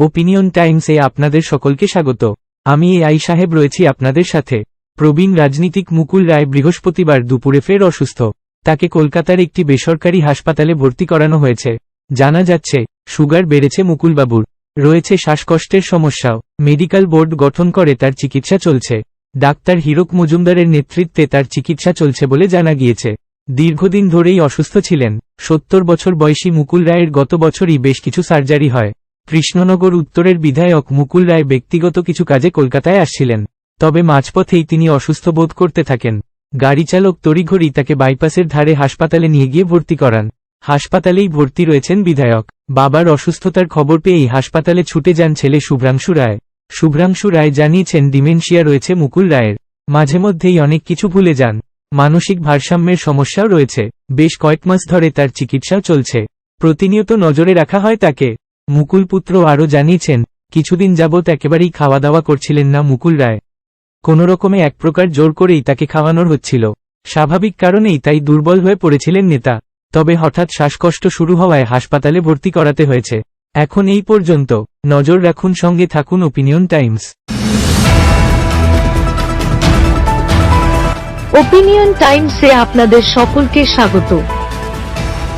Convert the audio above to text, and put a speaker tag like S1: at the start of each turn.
S1: Opinion টাইমসে আপনাদের সকলকে স্বাগত। আমি এ আই সাহেব রয়েছি আপনাদের সাথে। প্রবীণ রাজনীতিক মুকুল রায় বৃহস্পতিবার দুপুরে ফের অসুস্থ। তাকে কলকাতার একটি বেসরকারি হাসপাতালে ভর্তি করানো হয়েছে। জানা যাচ্ছে, সুগার বেড়েছে মুকুলবাবুর। রয়েছে শ্বাসকষ্টের সমস্যাও। মেডিকেল বোর্ড গঠন করে তার চিকিৎসা চলছে। ডাক্তার হীরক মজুমদারের নেতৃত্বে তার চিকিৎসা চলছে বলে জানা গিয়েছে। দীর্ঘদিন ধরেই অসুস্থ ছিলেন। সত্তর বছর বয়সী মুকুল রায়ের গত বছরই বেশ কিছু সার্জারি হয়। কৃষ্ণনগর উত্তরের বিধায়ক মুকুল রায় ব্যক্তিগত কিছু কাজে কলকাতায় আসছিলেন। তবে মাঝপথেই তিনি অসুস্থ বোধ করতে থাকেন। গাড়ি চালক তড়িঘড়ি তাকে বাইপাসের ধারে হাসপাতালে নিয়ে গিয়ে ভর্তি করান। হাসপাতালেই ভর্তি রয়েছেন বিধায়ক। বাবার অসুস্থতার খবর পেয়েই হাসপাতালে ছুটে যান ছেলে শুভ্রাংশু রায়। শুভ্রাংশু রায় জানিয়েছেন, ডিমেনশিয়া রয়েছে মুকুল রায়ের। মাঝে মধ্যেই অনেক কিছু ভুলে যান। মানসিক ভারসাম্যের সমস্যাও রয়েছে। বেশ কয়েক মাস ধরে তার চিকিৎসাও চলছে। প্রতিনিয়ত নজরে রাখা হয় তাকে। মুকুল পুত্র আরও জানিয়েছেন, কিছুদিন যাবৎ একেবারেই খাওয়া দাওয়া করছিলেন না মুকুল রায়। কোনোরকমে এক প্রকার জোর করেই তাকে খাওয়ানোর হচ্ছিল। স্বাভাবিক কারণেই তাই দুর্বল হয়ে পড়েছিলেন নেতা। তবে হঠাৎ শ্বাসকষ্ট শুরু হওয়ায় হাসপাতালে ভর্তি করাতে হয়েছে। এখন এই পর্যন্ত, নজর রাখুন সঙ্গে থাকুন ওপিনিয়ন টাইমস
S2: ওপিনিয়ন টাইমসে আপনাদের সকলকে স্বাগত।